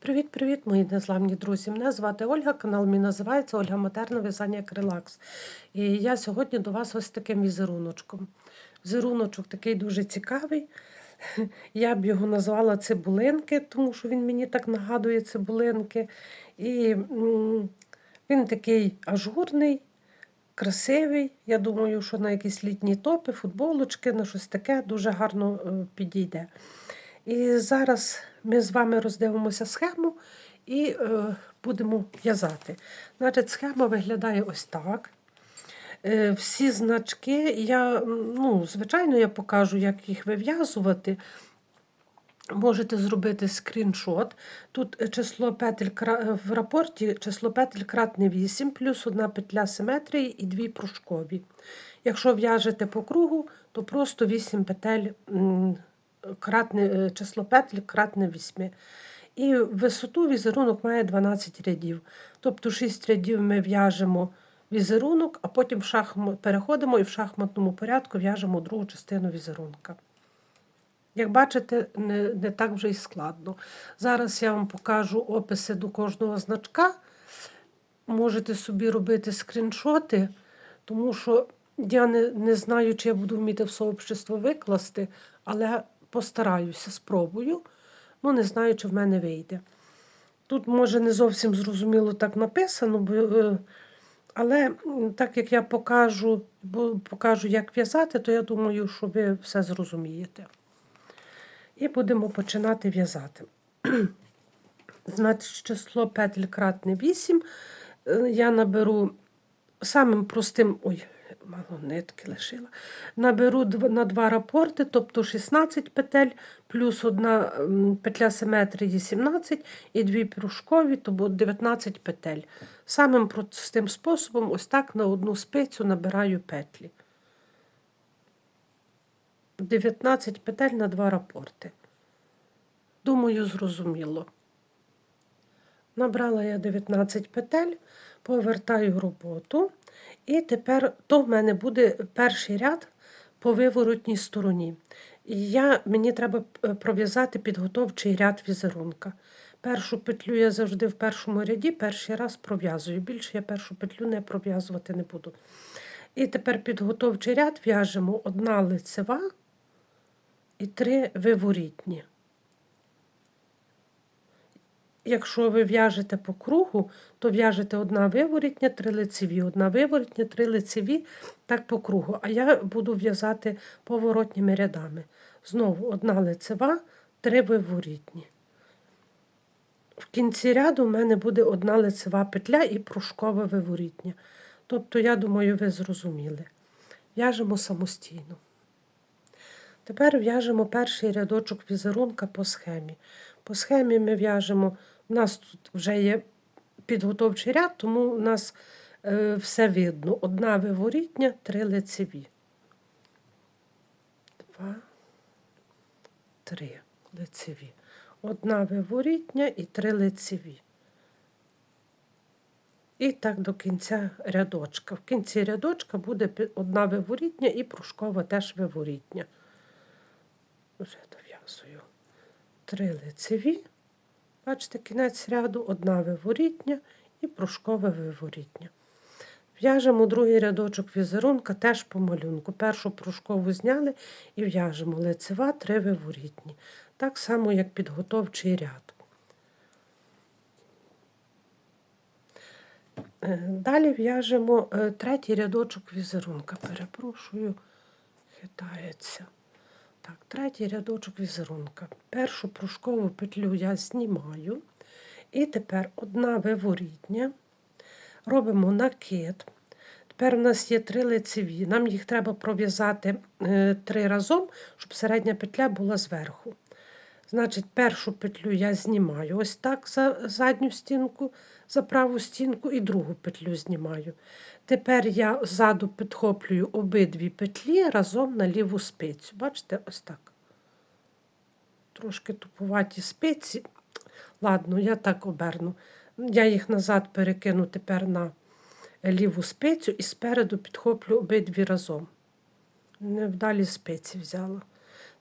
Привіт-привіт, мої незламні друзі! Мене звати Ольга, канал мій називається Ольга Матерна В'язання як. І я сьогодні до вас ось таким візеруночком. Візеруночок такий дуже цікавий. Я б його назвала цибулинки, тому що він мені так нагадує цибулинки. І він такий ажурний, красивий. Я думаю, що на якісь літні топи, футболочки, на щось таке дуже гарно е, підійде. І зараз ми з вами роздивимося схему і е, будемо в'язати. Значить, Схема виглядає ось так. Е, всі значки, я, ну, звичайно, я покажу, як їх вив'язувати. Можете зробити скріншот. Тут е, число петель в рапорті число петель кратне 8, плюс одна петля симетрії і дві пружкові. Якщо в'яжете по кругу, то просто 8 петель кратне, е, число петель кратне 8. І висоту візерунок має 12 рядів. Тобто 6 рядів ми в'яжемо візерунок, а потім в шахмат, переходимо і в шахматному порядку в'яжемо другу частину візерунка. Як бачите, не, не так вже й складно. Зараз я вам покажу описи до кожного значка. Можете собі робити скріншоти, тому що я не, не знаю, чи я буду вміти в сообщество викласти, але постараюся, спробую. Ну, не знаю, чи в мене вийде. Тут, може, не зовсім зрозуміло так написано, бо, е, але так як я покажу, покажу, як в'язати, то я думаю, що ви все зрозумієте. І будемо починати в'язати. Значить, число петель кратне 8. Е, Я наберу самим простим. Ой, мало нитки лишила. Наберу на два рапорти, тобто 16 петель, плюс одна петля симетрії 17 і дві пружкові, то буде 19 петель. Самим простим способом, ось так на одну спицю набираю петлі. 19 петель на два рапорти. Думаю, зрозуміло. Набрала я 19 петель, повертаю роботу. І тепер то в мене буде перший ряд по виворотній стороні. І я, мені треба е, пров'язати підготовчий ряд візерунка. Першу петлю я завжди в першому ряді перший раз пров'язую. Більше я першу петлю не пров'язувати не буду. І тепер підготовчий ряд в'яжемо одна лицева і три виворітні. Якщо ви в'яжете по кругу, то в'яжете одна виворітня, три лицеві, одна виворітня, три лицеві, так по кругу. А я буду в'язати поворотніми рядами. Знову одна лицева, три виворітні. В кінці ряду в мене буде одна лицева петля і пружкове виворітня. Тобто, я думаю, ви зрозуміли. В'яжемо самостійно. Тепер в'яжемо перший рядочок візерунка по схемі. По схемі ми в'яжемо, у нас тут вже є підготовчий ряд, тому у нас е, все видно. Одна виворітня, три лицеві. Два, три лицеві. Одна виворітня і три лицеві. І так до кінця рядочка. В кінці рядочка буде одна виворітня і пружкова теж виворітня. Вже дов'язую. Три лицеві. Бачите, кінець ряду, одна виворітня і пружкове виворітня. В'яжемо другий рядочок візерунка теж по малюнку. Першу пружкову зняли і в'яжемо лицева, три виворітні. Так само, як підготовчий ряд. Е, Далі в'яжемо е, третій рядочок візерунка. Перепрошую, хитається. Так, третій рядочок візерунка. Першу пружкову петлю я знімаю. І тепер одна виворітня. Робимо накид. Тепер у нас є три лицеві. Нам їх треба пров'язати е, три разом, щоб середня петля була зверху. Значить, першу петлю я знімаю ось так за задню стінку, за праву стінку, і другу петлю знімаю. Тепер я ззаду підхоплюю обидві петлі разом на ліву спицю. Бачите, ось так. Трошки тупуваті спиці. Ладно, я так оберну. Я їх назад перекину тепер на ліву спицю і спереду підхоплю обидві разом. Невдалі спиці взяла.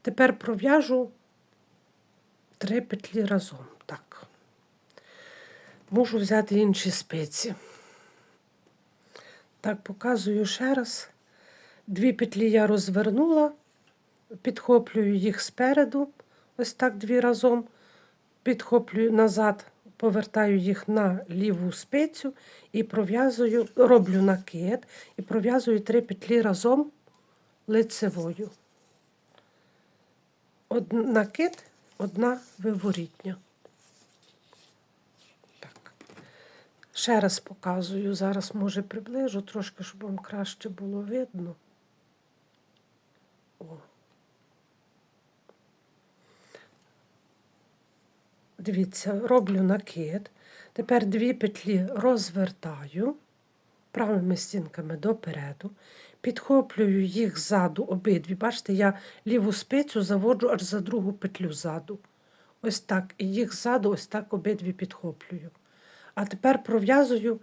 Тепер пров'яжу три петлі разом. Так. Мушу взяти інші спиці. Так, показую ще раз. Дві петлі я розвернула, підхоплюю їх спереду, ось так дві разом, підхоплюю назад, повертаю їх на ліву спицю і пров'язую, роблю накид і пров'язую три петлі разом лицевою. Од, накид, одна виворітня. Так. Ще раз показую, зараз може приближу трошки, щоб вам краще було видно. О. Дивіться, роблю накид. Тепер дві петлі розвертаю правими стінками допереду, підхоплюю їх ззаду обидві. Бачите, я ліву спицю заводжу аж за другу петлю ззаду. Ось так. І їх ззаду ось так обидві підхоплюю. А тепер пров'язую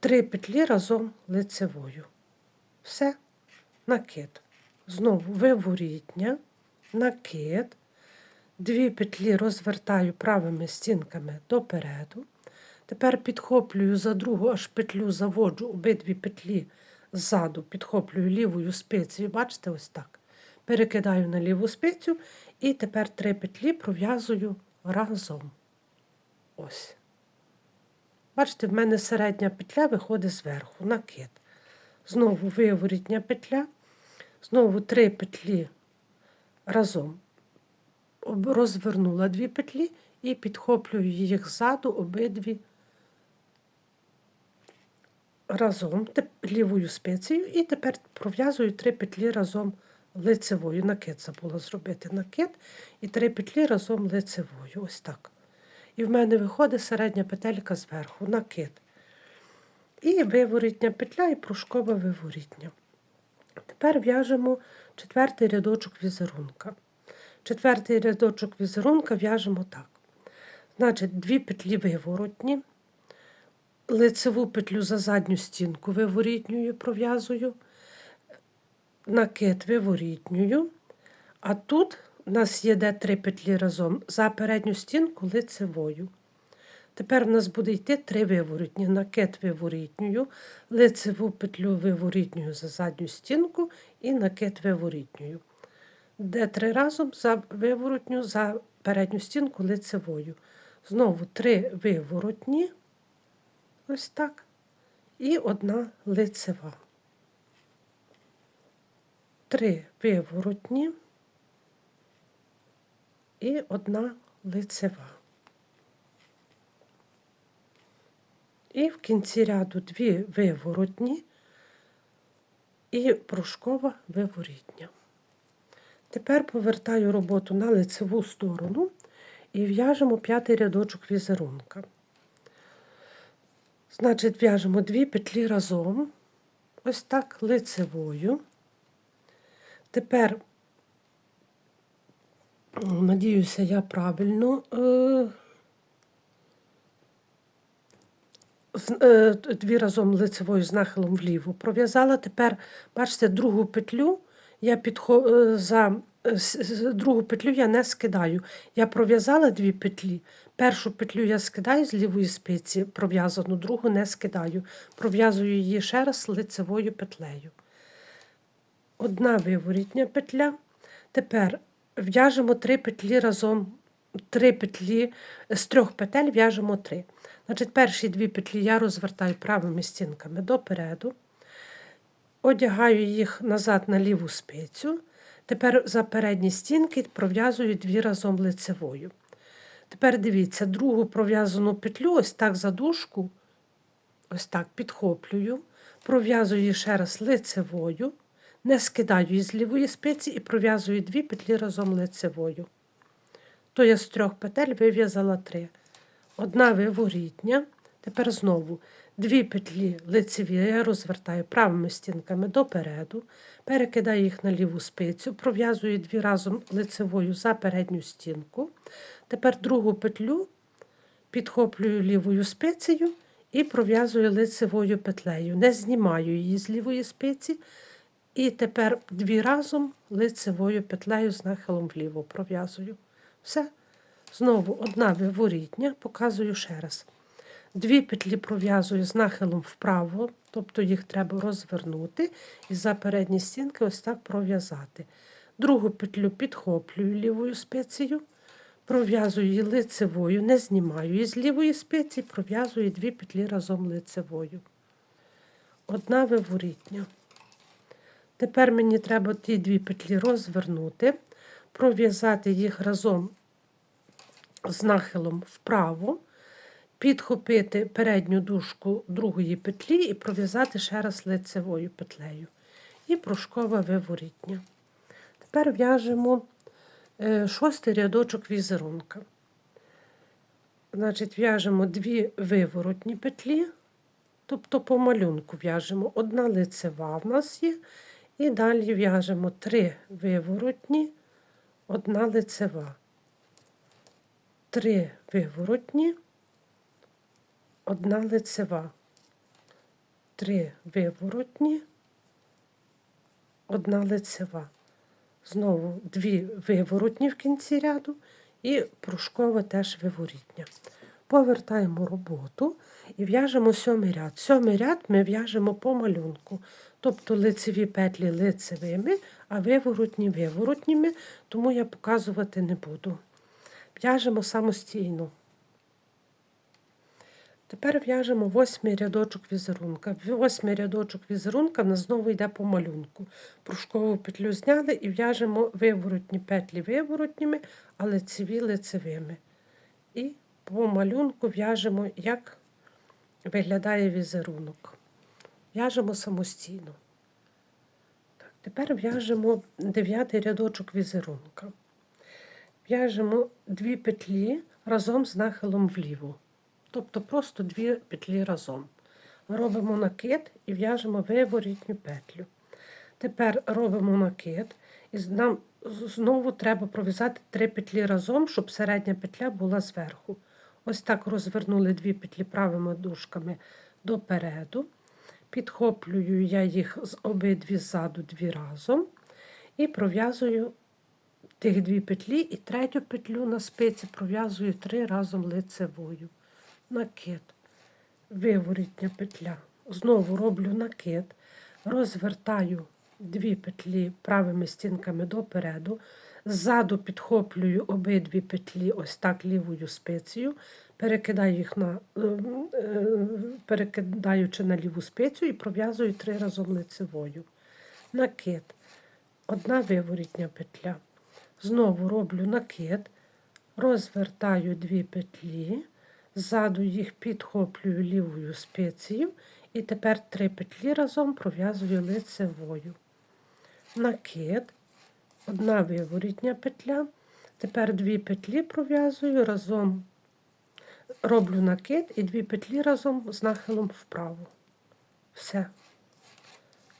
три петлі разом лицевою. Все, накид. Знову виворітня, накид. Дві петлі розвертаю правими стінками допереду. Тепер підхоплюю за другу аж петлю, заводжу обидві петлі ззаду, підхоплюю лівою спицею. Бачите, ось так. Перекидаю на ліву спицю і тепер три петлі пров'язую разом. Ось. Бачите, в мене середня петля виходить зверху, накид. Знову виворітня петля, знову три петлі разом. Розвернула дві петлі і підхоплюю їх ззаду обидві разом лівою спицею, і тепер пров'язую три петлі разом лицевою. Накид забула зробити накид і три петлі разом лицевою. Ось так. І в мене виходить середня петелька зверху, накид. І виворітня петля, і пружкова виворітня. Тепер в'яжемо четвертий рядочок візерунка. Четвертий рядочок візерунка в'яжемо так. Значить, дві петлі виворотні, лицеву петлю за задню стінку виворітнюю пров'язую, накид виворітнюю, а тут у нас є де три петлі разом за передню стінку лицевою. Тепер в нас буде йти три виворотні, накид виворітньою, лицеву петлю виворітньою за задню стінку і накид виворітньою. Де три разом за виворотню за передню стінку лицевою. Знову три виворотні, ось так, і одна лицева. Три виворотні і одна лицева. І в кінці ряду дві виворотні і пружкова виворітня. Тепер повертаю роботу на лицеву сторону і в'яжемо п'ятий рядочок візерунка. Значить, в'яжемо дві петлі разом, ось так лицевою. Тепер, надіюся, я правильно е, е, дві разом лицевою з нахилом вліво. Пров'язала тепер, бачите, другу петлю я підхо... е, за другу петлю я не скидаю. Я пров'язала дві петлі. Першу петлю я скидаю з лівої спиці, пров'язану, другу не скидаю. Пров'язую її ще раз лицевою петлею. Одна виворітня петля. Тепер в'яжемо три петлі разом. Три петлі з трьох петель в'яжемо три. Значить, перші дві петлі я розвертаю правими стінками допереду, одягаю їх назад на ліву спицю. Тепер за передні стінки пров'язую дві разом лицевою. Тепер дивіться, другу пров'язану петлю, ось так за дужку, ось так підхоплюю, пров'язую ще раз лицевою, не скидаю її з лівої спиці і пров'язую дві петлі разом лицевою. То я з трьох петель вив'язала три. Одна виворітня, тепер знову дві петлі лицеві я розвертаю правими стінками допереду, перекидаю їх на ліву спицю, пров'язую дві разом лицевою за передню стінку. Тепер другу петлю підхоплюю лівою спицею і пров'язую лицевою петлею. Не знімаю її з лівої спиці. І тепер дві разом лицевою петлею з нахилом вліво пров'язую. Все. Знову одна виворітня, показую ще раз. Дві петлі пров'язую з нахилом вправо, тобто їх треба розвернути і за передні стінки ось так пров'язати. Другу петлю підхоплюю лівою спицею, пров'язую її лицевою, не знімаю її з лівої спиці, пров'язую дві петлі разом лицевою. Одна виворітня. Тепер мені треба ті дві петлі розвернути, пров'язати їх разом з нахилом вправо, підхопити передню дужку другої петлі і пров'язати ще раз лицевою петлею. І прошкова виворітня. Тепер в'яжемо е, шостий рядочок візерунка. Значить, в'яжемо дві виворотні петлі, тобто по малюнку в'яжемо одна лицева в нас є, і далі в'яжемо три виворотні, одна лицева. Три виворотні, одна лицева. Три виворотні, одна лицева. Знову дві виворотні в кінці ряду і прушкова теж виворітня. Повертаємо роботу і в'яжемо сьомий ряд. Сьомий ряд ми в'яжемо по малюнку. Тобто лицеві петлі лицевими, а виворотні виворотніми, тому я показувати не буду. В'яжемо самостійно. Тепер в'яжемо восьмий рядочок візерунка. Восьмий рядочок візерунка в нас знову йде по малюнку. Прушкову петлю зняли і в'яжемо виворотні петлі виворотніми, а лицеві лицевими. І по малюнку в'яжемо, як виглядає візерунок. В'яжемо самостійно. Так, Тепер в'яжемо дев'ятий рядочок візерунка. В'яжемо дві петлі разом з нахилом вліво. Тобто просто дві петлі разом. Робимо накид і в'яжемо виворітню петлю. Тепер робимо накид, і нам знову треба пров'язати три петлі разом, щоб середня петля була зверху. Ось так розвернули дві петлі правими дужками допереду. Підхоплюю я їх з обидві ззаду дві разом. І пров'язую тих дві петлі, і третю петлю на спиці пров'язую три разом лицевою. Накид, виворітня петля. Знову роблю накид, розвертаю дві петлі правими стінками допереду. Ззаду підхоплюю обидві петлі ось так лівою спицею, перекидаю їх на, е, е, перекидаючи на ліву спицю і пров'язую три разом лицевою. Накид. Одна виворітня петля. Знову роблю накид, розвертаю дві петлі, ззаду їх підхоплюю лівою спицею і тепер три петлі разом пров'язую лицевою. Накид, одна виворітня петля. Тепер дві петлі пров'язую разом, роблю накид і дві петлі разом з нахилом вправо. Все.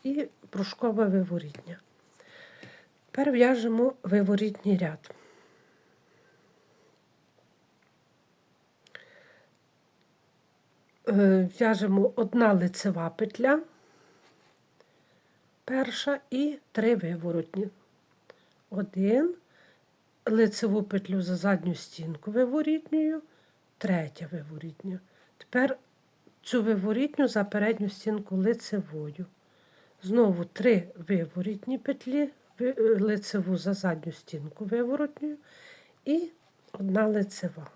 І прушкове виворітня. Тепер в'яжемо виворітній ряд. В'яжемо одна лицева петля, перша і три виворотні. Один, лицеву петлю за задню стінку виворітньою, третя виворітня. Тепер цю виворітню за передню стінку лицевою. Знову три виворітні петлі е, лицеву за задню стінку виворотньою і одна лицева.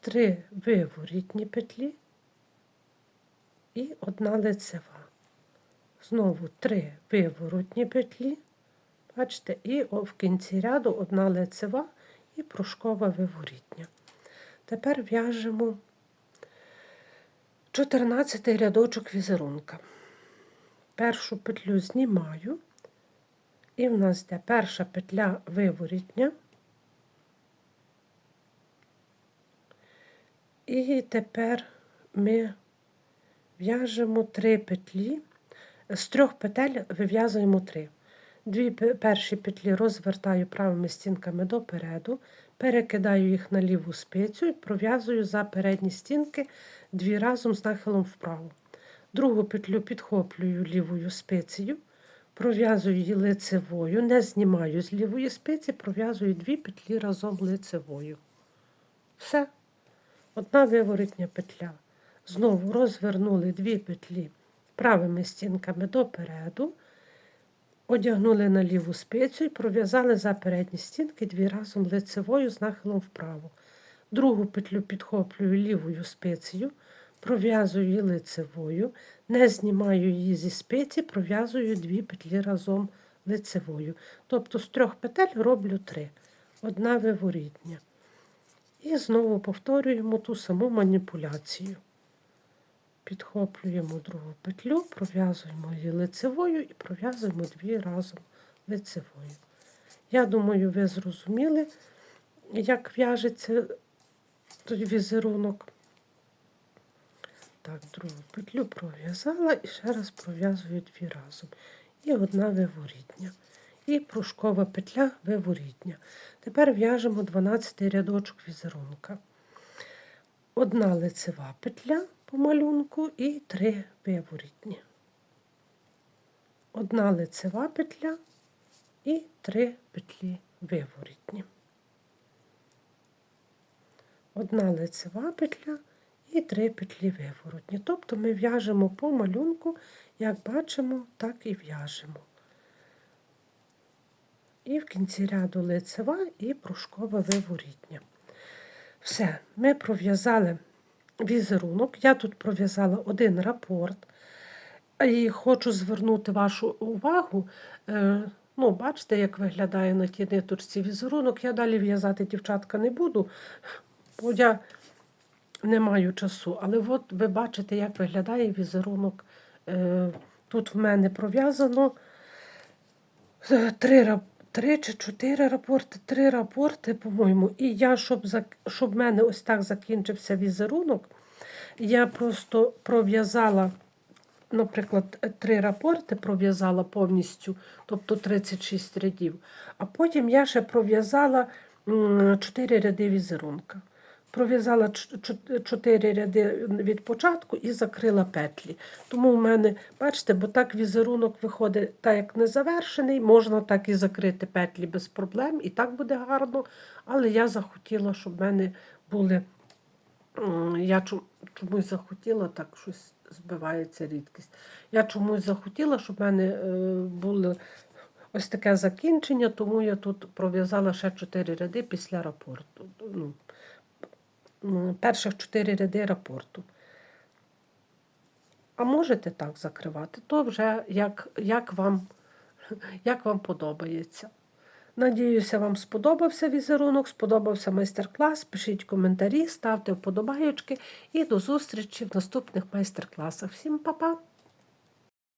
Три виворітні петлі і одна лицева. Знову три виворотні петлі. Бачите, і в кінці ряду одна лицева і прушкова виворітня. Тепер в'яжемо 14 рядочок візерунка. Першу петлю знімаю. І в нас йде перша петля виворітня. І тепер ми в'яжемо три петлі. З трьох петель вив'язуємо три. Дві перші петлі розвертаю правими стінками допереду, перекидаю їх на ліву спицю і пров'язую за передні стінки дві разом з нахилом вправо. Другу петлю підхоплюю лівою спицею, пров'язую її лицевою, не знімаю з лівої спиці, пров'язую дві петлі разом лицевою. Все. Одна виворотня петля. Знову розвернули дві петлі правими стінками допереду, одягнули на ліву спицю і пров'язали за передні стінки дві разом лицевою з нахилом вправо. Другу петлю підхоплюю лівою спицею, пров'язую її лицевою, не знімаю її зі спиці, пров'язую дві петлі разом лицевою. Тобто з трьох петель роблю три. Одна виворітня. І знову повторюємо ту саму маніпуляцію. Підхоплюємо другу петлю, пров'язуємо її лицевою і пров'язуємо дві разом лицевою. Я думаю, ви зрозуміли, як в'яжеться той візерунок. Так, другу петлю пров'язала і ще раз пров'язую дві разом. І одна виворітня. І пружкова петля виворітня. Тепер в'яжемо 12 рядочок візерунка. Одна лицева петля по малюнку і три виворітні. Одна лицева петля і три петлі виворітні. Одна лицева петля і три петлі виворотні. Тобто ми в'яжемо по малюнку, як бачимо, так і в'яжемо. І в кінці ряду лицева і пружкова виворітня. Все, ми пров'язали візерунок. Я тут пров'язала один рапорт. І хочу звернути вашу увагу. е, Ну, бачите, як виглядає на тій ниточці візерунок. Я далі в'язати дівчатка не буду, бо я не маю часу. Але от ви бачите, як виглядає візерунок. Е, Тут в мене пров'язано е, три, рап- три чи чотири рапорти, три рапорти, по-моєму. І я, щоб, щоб в мене ось так закінчився візерунок, я просто пров'язала, наприклад, три рапорти пров'язала повністю, тобто 36 рядів. А потім я ще пров'язала чотири ряди візерунка. Пров'язала ч- ч- чотири ряди від початку і закрила петлі. Тому в мене, бачите, бо так візерунок виходить так, як не завершений, можна так і закрити петлі без проблем, і так буде гарно. Але я захотіла, щоб в мене були. Я чомусь захотіла, так щось збивається рідкість. Я чомусь захотіла, щоб в мене е, було ось таке закінчення, тому я тут пров'язала ще чотири ряди після рапорту. Ну, перших чотири ряди рапорту. А можете так закривати, то вже як, як, вам, як вам подобається. Надіюся, вам сподобався візерунок, сподобався майстер-клас. Пишіть коментарі, ставте вподобайочки і до зустрічі в наступних майстер-класах. Всім па-па!